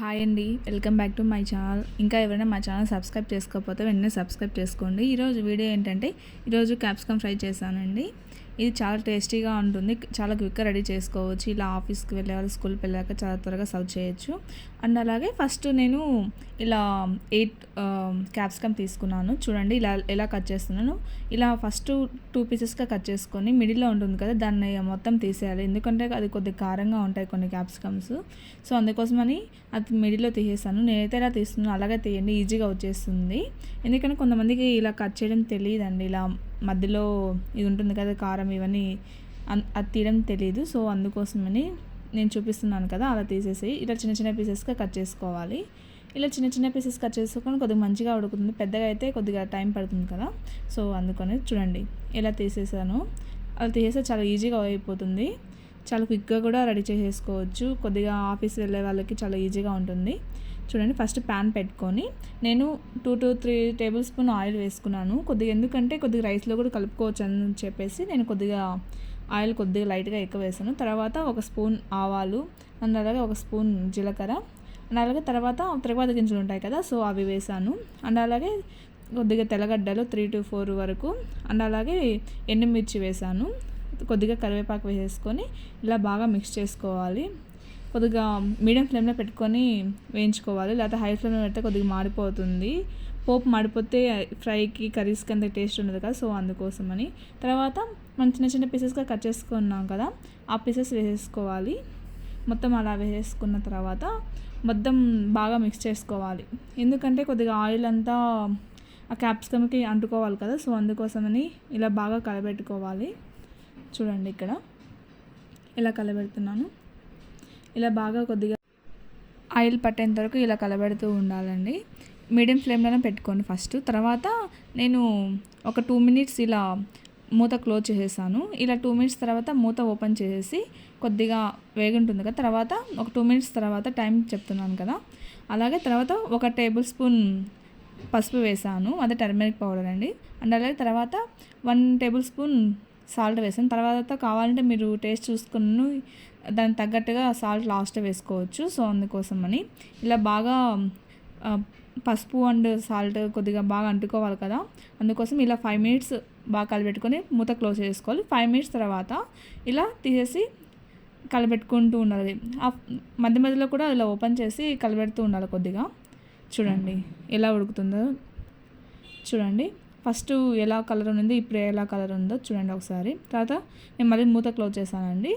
Hi అండి welcome back to my channel ఇంకా ఎవరైనా మా ఛానల్ సబ్స్క్రైబ్ చేసుకోకపోతే వెంటనే సబ్స్క్రైబ్ చేసుకోండి. ఈరోజు వీడియో ఏంటంటే ఈరోజు క్యాప్సికమ్ ఫ్రై చేశానండి. ఇది చాలా టేస్టీగా ఉంటుంది. చాలా క్విక్గా రెడీ చేసుకోవచ్చు. ఇలా ఆఫీస్కి వెళ్ళే వాళ్ళు స్కూల్కి వెళ్ళాక చాలా త్వరగా సర్వ్ చేయొచ్చు. అండ్ అలాగే ఫస్ట్ నేను ఇలా ఎయిట్ క్యాప్సికమ్ తీసుకున్నాను. చూడండి ఇలా ఎలా కట్ చేస్తున్నాను. ఇలా ఫస్ట్ టూ పీసెస్గా కట్ చేసుకొని మిడిల్లో ఉంటుంది కదా దాన్ని మొత్తం తీసేయాలి. ఎందుకంటే అది కొద్దిగా కారంగా ఉంటాయి కొన్ని క్యాప్సికమ్స్. సో అందుకోసమని అది మిడిల్లో తీసేసాను. నేనైతే ఇలా తీస్తున్నాను అలాగే తీయండి. ఈజీగా వచ్చేస్తుంది. ఎందుకంటే కొంతమందికి ఇలా కట్ చేయడం తెలియదండి. ఇలా మధ్యలో ఇది ఉంటుంది కదా కారం ఇవన్నీ అది తీయడం తెలియదు సో అందుకోసమని నేను చూపిస్తున్నాను కదా అలా తీసేసి ఇలా చిన్న చిన్న పీసెస్గా కట్ చేసుకోవాలి. ఇలా చిన్న చిన్న పీసెస్ కట్ చేసుకొని కొద్దిగా మంచిగా ఉడుకుతుంది. పెద్దగా అయితే కొద్దిగా టైం పడుతుంది కదా. సో అందుకని చూడండి ఇలా తీసేసాను. అలా తీసేస్తే చాలా ఈజీగా అయిపోతుంది. చాలా క్విక్గా కూడా రెడీ చేసేసుకోవచ్చు. కొద్దిగా ఆఫీస్ వెళ్ళే వాళ్ళకి చాలా ఈజీగా ఉంటుంది. చూడండి ఫస్ట్ ప్యాన్ పెట్టుకొని నేను two to three tablespoon oil వేసుకున్నాను. కొద్దిగా ఎందుకంటే కొద్దిగా రైస్లో కూడా కలుపుకోవచ్చు అని చెప్పేసి నేను కొద్దిగా ఆయిల్ కొద్దిగా లైట్గా ఎక్కువ వేసాను. తర్వాత ఒక స్పూన్ ఆవాలు అండ్ అలాగే ఒక స్పూన్ జీలకర్ర అండ్ అలాగే తర్వాత తిరగబాత గింజలు ఉంటాయి కదా సో అవి వేసాను. అండ్ అలాగే కొద్దిగా తెల్లగడ్డలు త్రీ టు ఫోర్ వరకు అండ్ అలాగే ఎండుమిర్చి వేసాను. కొద్దిగా కరివేపాకు వేసేసుకొని ఇలా బాగా మిక్స్ చేసుకోవాలి. కొద్దిగా మీడియం ఫ్లేమ్లో పెట్టుకొని వేయించుకోవాలి. లేకపోతే హై ఫ్లేమ్లో పెడితే కొద్దిగా మాడిపోతుంది. పోపు మాడిపోతే ఫ్రైకి కర్రీస్కి అంత టేస్ట్ ఉండదు కదా సో అందుకోసమని. తర్వాత మనం చిన్న చిన్న పీసెస్గా కట్ చేసుకున్నాం కదా ఆ పీసెస్ వేసేసుకోవాలి. మొత్తం అలా వేసేసుకున్న తర్వాత మొత్తం బాగా మిక్స్ చేసుకోవాలి. ఎందుకంటే కొద్దిగా ఆయిల్ అంతా ఆ క్యాప్సికమ్కి అంటుకోవాలి కదా సో అందుకోసమని ఇలా బాగా కలబెట్టుకోవాలి. చూడండి ఇక్కడ. ఇలా కలబెడుతున్నాను. ఇలా బాగా కొద్దిగా ఆయిల్ పట్టేంత వరకు ఇలా కలబెడుతూ ఉండాలండి. మీడియం ఫ్లేమ్లోనే పెట్టుకోండి ఫస్ట్. తర్వాత నేను ఒక టూ మినిట్స్ ఇలా మూత క్లోజ్ చేసేసాను. ఇలా టూ మినిట్స్ తర్వాత మూత ఓపెన్ చేసేసి కొద్దిగా వేగుంటుంది కదా. తర్వాత ఒక టూ మినిట్స్ తర్వాత టైం చెప్తున్నాను కదా. అలాగే తర్వాత ఒక టేబుల్ స్పూన్ పసుపు వేసాను. అదే టర్మరిక్ పౌడర్ అండి. అండ్ అలాగే తర్వాత వన్ టేబుల్ స్పూన్ సాల్ట్ వేసాను. తర్వాత కావాలంటే మీరు టేస్ట్ చూసుకుని దానికి తగ్గట్టుగా సాల్ట్ లాస్ట్ వేసుకోవచ్చు. సో అందుకోసమని. ఇలా బాగా పసుపు అండ్ సాల్ట్ కొద్దిగా బాగా అంటుకోవాలి కదా. అందుకోసం ఇలా ఫైవ్ మినిట్స్ బాగా కలిపెట్టుకొని మూత క్లోజ్ చేసుకోవాలి. ఫైవ్ మినిట్స్ తర్వాత ఇలా తీసేసి కలబెట్టుకుంటూ ఉండాలి. మధ్య మధ్యలో కూడా ఇలా ఓపెన్ చేసి కలబెడుతూ ఉండాలి కొద్దిగా. చూడండి. ఎలా ఉడుకుతుందో. చూడండి. ఫస్ట్ ఎలా కలర్ ఉంది ఇప్పుడు ఎలా కలర్ ఉందో చూడండి ఒకసారి. తర్వాత నేను మళ్ళీ మూత క్లోజ్ చేశానండి.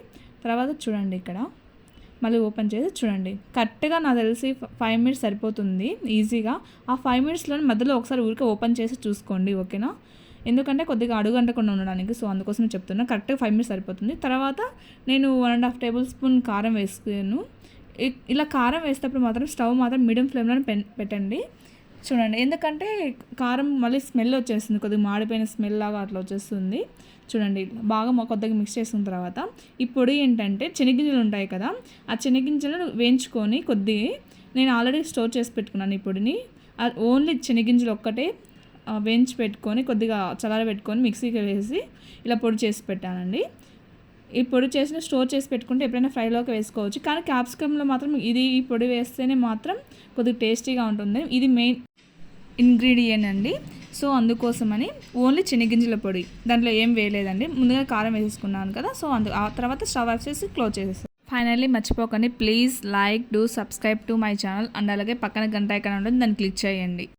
తర్వాత చూడండి ఇక్కడ. మళ్ళీ ఓపెన్ చేసి చూడండి. కరెక్ట్గా నాకు తెలిసి ఫైవ్ మినిట్స్ సరిపోతుంది ఈజీగా. ఆ ఫైవ్ మినిట్స్లో మధ్యలో ఒకసారి ఊరికే ఓపెన్ చేసి చూసుకోండి ఓకేనా? ఎందుకంటే కొద్దిగా అడుగంటకుండా ఉండడానికి సో అందుకోసం చెప్తున్నా. కరెక్ట్గా ఫైవ్ మినిట్స్ సరిపోతుంది. తర్వాత నేను one and half tablespoon కారం వేసుకున్నాను. ఇలా కారం వేసేటప్పుడు మాత్రం స్టవ్ మాత్రం మీడియం ఫ్లేమ్లో పెట్టండి. చూడండి ఎందుకంటే కారం మళ్ళీ స్మెల్ వచ్చేస్తుంది కొద్దిగా మాడిపోయిన స్మెల్ లాగా అట్లా వచ్చేస్తుంది. చూడండి బాగా కొద్దిగా మిక్స్ చేసుకున్న తర్వాత ఈ పొడి ఏంటంటే చెనిగింజలు ఉంటాయి కదా ఆ చెనిగింజలను వేయించుకొని కొద్ది నేను ఆల్రెడీ స్టోర్ చేసి పెట్టుకున్నాను ఈ పొడిని. ఓన్లీ చెనిగింజలు ఒక్కటే వేయించి పెట్టుకొని కొద్దిగా చల్లారబెట్టుకొని మిక్సీకి వేసి ఇలా పొడి చేసి పెట్టానండి. ఈ పొడి చేసిన స్టోర్ చేసి పెట్టుకుంటే ఎప్పుడైనా ఫ్రైలోకి వేసుకోవచ్చు. కానీ క్యాప్సికంలో మాత్రం ఇది ఈ పొడి వేస్తేనే మాత్రం కొద్దిగా టేస్టీగా ఉంటుంది. ఇది మెయిన్ ఇంగ్రీడియంట్ అండి. సో అందుకోసమని ఓన్లీ చెనిగింజల పొడి. దాంట్లో ఏం వేయలేదండి. ముందుగా కారం వేసేసుకున్నాను కదా సో అందు ఆ తర్వాత స్టవ్ ఆఫ్ చేసి క్లోజ్ చేసేస్తాను ఫైనల్లీ మర్చిపోకండి. Please like do subscribe to my channel and అలాగే పక్కన గంట ఎక్కడ ఉంటుంది. దాన్ని క్లిక్ చేయండి.